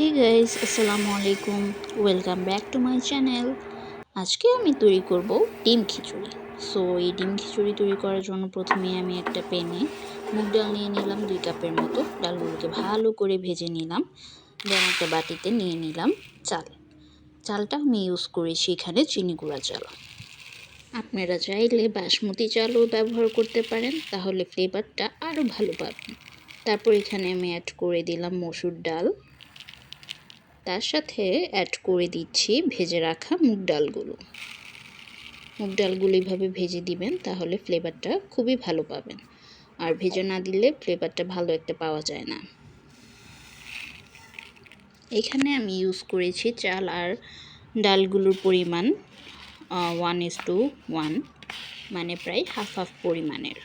হে guys, আসসালামু আলাইকুম। Welcome back to my channel আজকে আমি তৈরি করব ডিম খিচুড়ি। সো এই ডিম খিচুড়ি তৈরি করার জন্য প্রথমে আমি একটা প্যানে মুগ ডাল নিয়ে নিলাম, দুই কাপের মতো। ডালগুলোকে ভালো করে ভেজে নিলাম। দেন একটা বাটিতে নিয়ে নিলাম চাল। চালটা আমি ইউজ করেছি এখানে চিনি গুঁড়া চাল। আপনারা চাইলে বাসমতি চালও ব্যবহার করতে পারেন, তাহলে ফ্লেভারটা আরও ভালো পাবেন। তারপর এখানে আমি অ্যাড করে দিলাম মসুর ডাল। তার সাথে অ্যাড করে দিচ্ছি ভেজে রাখা মুগ ডালগুলো। মুগ ডালগুলো এইভাবে ভেজে দিবেন, তাহলে ফ্লেভারটা খুবই ভালো পাবেন। আর ভেজে না দিলে ফ্লেভারটা ভালো একটা পাওয়া যায় না। এখানে আমি ইউজ করেছি চাল আর ডালগুলোর পরিমাণ ওয়ান ইস টু ওয়ান মানে প্রায় হাফ হাফ পরিমাণের।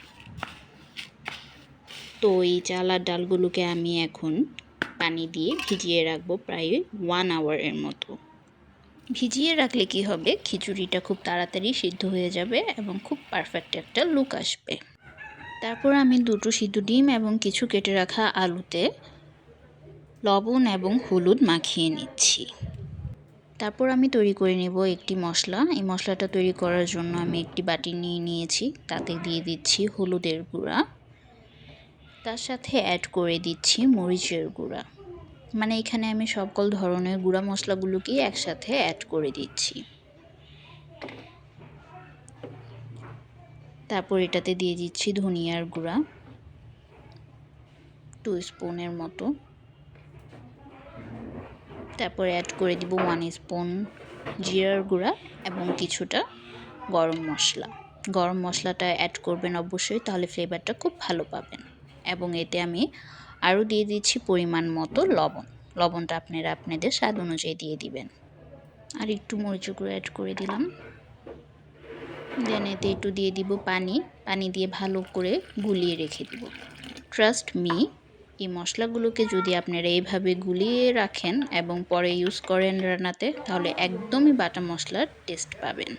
তো এই চাল আর ডালগুলোকে আমি এখন পানি দিয়ে ভিজিয়ে রাখব প্রায় ওয়ান আওয়ারের মতো। ভিজিয়ে রাখলে কি হবে? খিচুড়িটা খুব তাড়াতাড়ি সিদ্ধ হয়ে যাবে এবং খুব পারফেক্ট একটা লুক আসবে। তারপর আমি দুটো সিদ্ধ ডিম এবং কিছু কেটে রাখা আলুতে লবণ এবং হলুদ মাখিয়ে নিচ্ছি। তারপর আমি তৈরি করে নেব একটি মশলা। এই মশলাটা তৈরি করার জন্য আমি একটি বাটি নিয়ে নিয়েছি। তাতে দিয়ে দিচ্ছি হলুদের গুঁড়া। তার সাথে অ্যাড করে দিচ্ছি মরিচের গুঁড়া। মানে এখানে আমি সকল ধরনের গুঁড়া মশলাগুলোকেই একসাথে অ্যাড করে দিচ্ছি। তারপর এটাতে দিয়ে দিচ্ছি ধনিয়ার গুঁড়া। টু স্পুনের মতো। তারপর অ্যাড করে দিব ওয়ান স্পুন জিরার গুঁড়া এবং কিছুটা গরম মশলা। গরম মশলাটা অ্যাড করবেন অবশ্যই, তাহলে ফ্লেভারটা খুব ভালো পাবেন। এবং এতে আমি আরও দিয়ে দিচ্ছি পরিমাণ মতো লবণ। লবণটা আপনারা আপনাদের স্বাদ অনুযায়ী দিয়ে দিবেন। আর একটু মরিচ গুঁড়ো অ্যাড করে দিলাম। দেন এতে একটু দিয়ে দিব পানি। পানি দিয়ে ভালো করে গুলিয়ে রেখে দিব। ট্রাস্ট মি এই মশলাগুলোকে যদি আপনারা এইভাবে গুলিয়ে রাখেন এবং পরে ইউজ করেন রান্নাতে, তাহলে একদমই বাটা মশলার টেস্ট পাবেন।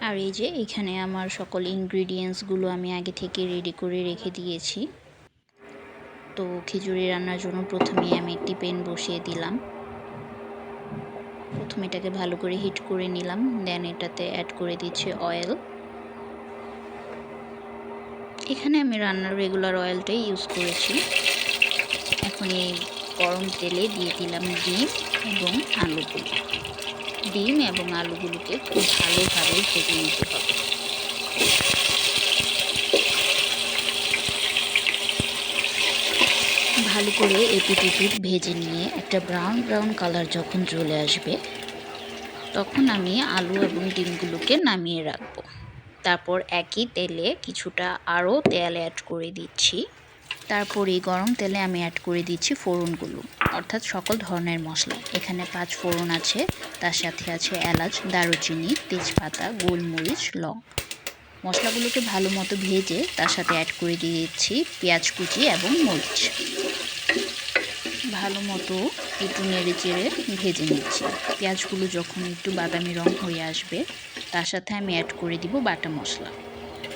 আর এই যে এখানে আমার সকল ইনগ্রিডিয়েন্টসগুলো আমি আগে থেকে রেডি করে রেখে দিয়েছি। তো খিচুড়ি রান্নার জন্য প্রথমেই আমি একটি পেন বসিয়ে দিলাম। প্রথমে এটাকে ভালো করে হিট করে নিলাম দেন এটাতে অ্যাড করে দিচ্ছি অয়েল এখানে আমি রান্নার রেগুলার অয়েলটাই ইউজ করেছি। এখন এই গরম তেলে দিয়ে দিলাম ডিম এবং আলুগুলো। ডিম এবং আলুগুলোকে খুব ভালোভাবে ভেজে নিতে হবে। ভালো করে এপিট ভেজে নিয়ে একটা ব্রাউন ব্রাউন কালার যখন চলে আসবে, তখন আমি আলু এবং ডিমগুলোকে নামিয়ে রাখব। তারপর একই তেলে কিছুটা আরও তেল অ্যাড করে দিচ্ছি। তারপর এই গরম তেলে আমি অ্যাড করে দিচ্ছি ফোড়নগুলো, অর্থাৎ সকল ধরনের মশলা। এখানে পাঁচ ফোড়ন আছে, তার সাথে আছে এলাচ, দারুচিনি, তেজপাতা, গোলমরিচ, লং। মশলাগুলোকে ভালো মতো ভেজে তার সাথে অ্যাড করে দিয়েছি পেঁয়াজ কুচি এবং মরিচ। ভালো মতো একটু নেড়ে চেড়ে ভেজে নিচ্ছি। পেঁয়াজগুলো যখন একটু বাদামি রং হয়ে আসবে, তার সাথে আমি অ্যাড করে দিব বাটা মশলা।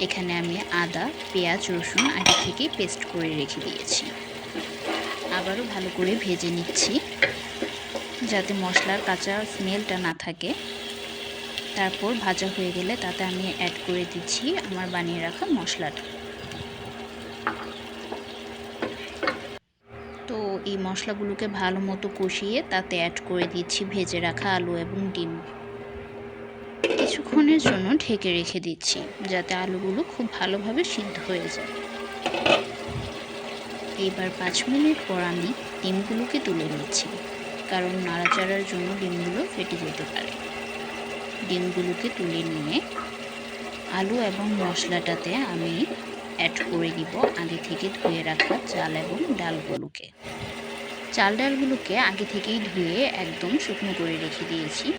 এখানে আমি আদা, পেঁয়াজ, রসুন আগে থেকেই পেস্ট করে রেখে দিয়েছি। আবারও ভালো করে ভেজে নিচ্ছি। যাতে মশলার কাঁচা স্মেলটা না থাকে। তারপর ভাজা হয়ে গেলে তাতে আমি অ্যাড করে দিচ্ছি আমার বানিয়ে রাখা মশলাটা। তো এই মশলাগুলোকে ভালো মতো কষিয়ে তাতে অ্যাড করে দিচ্ছি ভেজে রাখা আলু এবং ডিম। কিছুক্ষণের জন্য ঢেকে রেখে দিচ্ছি যাতে আলুগুলো খুব ভালোভাবে সিদ্ধ হয়ে যায়। এবার পাঁচ মিনিট পর আমি ডিমগুলোকে তুলে নিচ্ছি, কারণ নাড়াচাড়ার জন্য ডিমগুলো ফেটে যেতে পারে। ডিমগুলোকে তুলে নিয়ে আলু এবং মশলাটাতে আমি অ্যাড করে দিব। আগে থেকে ধুয়ে রাখা চাল এবং ডালগুলোকে। চাল ডালগুলোকে আগে থেকেই ধুয়ে একদম শুকনো করে রেখে দিয়েছি।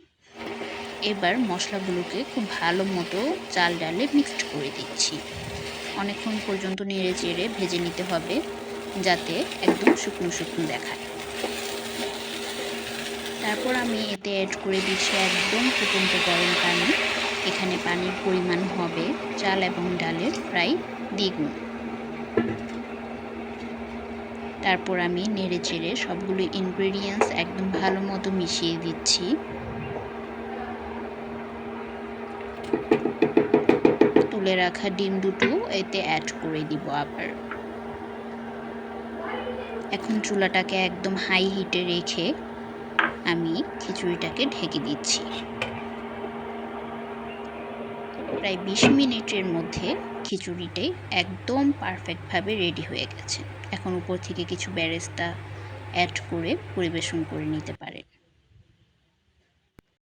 এবার মশলাগুলোকে খুব ভালো মতো চাল ডালে মিক্সড করে দিচ্ছি। অনেকক্ষণ পর্যন্ত নেড়ে চেড়ে ভেজে নিতে হবে যাতে একদম শুকনো শুকনো দেখায়। তারপর আমি এতে অ্যাড করে দিচ্ছি একদম ফুটন্ত গরম পানি। এখানে পানির পরিমাণ হবে চাল এবং ডালের প্রায় দ্বিগুণ। তারপর আমি নেড়ে চেড়ে সবগুলো ইনগ্রেডিয়েন্টস একদম ভালো মতো মিশিয়ে দিচ্ছি। তুলে রাখা ডিম দুটো এতে অ্যাড করে দিব আবার। এখন চুলাটাকে একদম হাই হিটে রেখে আমি খিচুড়িটাকে ঢেকে দিচ্ছি। প্রায় বিশ মিনিটের মধ্যে খিচুড়িটাই একদম পারফেক্টভাবে রেডি হয়ে গেছে। এখন উপর থেকে কিছু ব্যারেস্তা অ্যাড করে পরিবেশন করে নিতে